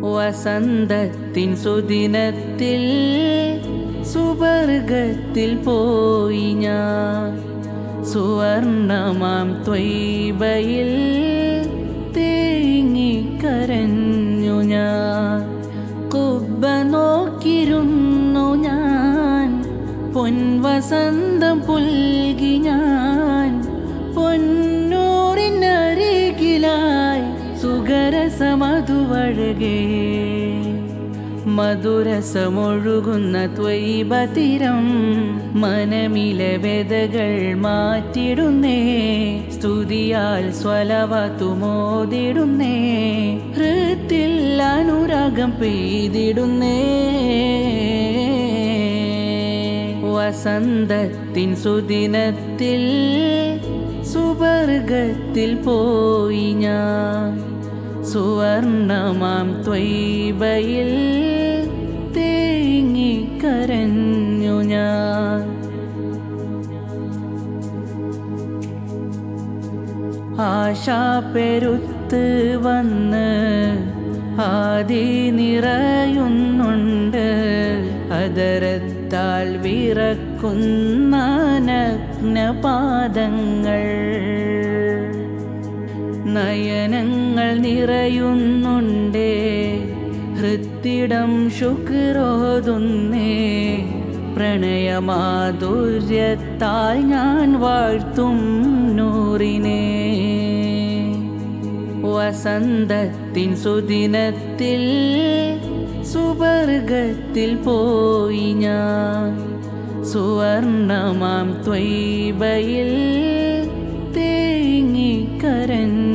വസന്തത്തിൻ സുദിനത്തിൽ സുവർഗത്തിൽ പോയി ഞാൻ. സുവർണമാം ത്വൈബയിൽ തേങ്ങിക്കരഞ്ഞു ഞാൻ. കുബ്ബ നോക്കിരുന്നു ഞാൻ. പൊൻവസന്തം പുൽകി സുഖരസമധുവഴകേ മധുരസമൊഴുകുന്ന ത്വൈബതിരം മനമിലെ വെതകൾ മാറ്റിടുന്നേ. സ്തുതിയാൽ സ്വലവത്തുമോതിടുന്നേ ഹൃത്തിൽ അനുരാഗം പെയ്തിടുന്നേ. വസന്തത്തിൻ സുദിനത്തിൽ സുവർഗത്തിൽ പോയി ഞാൻ. സുവർണമാം ത്വൈബയിൽ തേങ്ങിക്കരഞ്ഞു ഞാൻ. ആശാ പെരുത്ത് വന്ന് ആദി നിറയുന്നുണ്ട്. അതരത്താൽ വിറക്കുന്ന നഗ്നപാദങ്ങൾ. നയനങ്ങൾ നിറയുന്നുണ്ടേ. ഹൃത്തിടം ശുക്രോതുന്നേ. പ്രണയമാധുര്യത്താൽ ഞാൻ വാഴ്ത്തും നൂറിനെ. വസന്തത്തിൻ സുദിനത്തിൽ സുവർഗത്തിൽ പോയി ഞാൻ. സുവർണമാം ത്വൈബയിൽ തേങ്ങിക്കരഞ്ഞു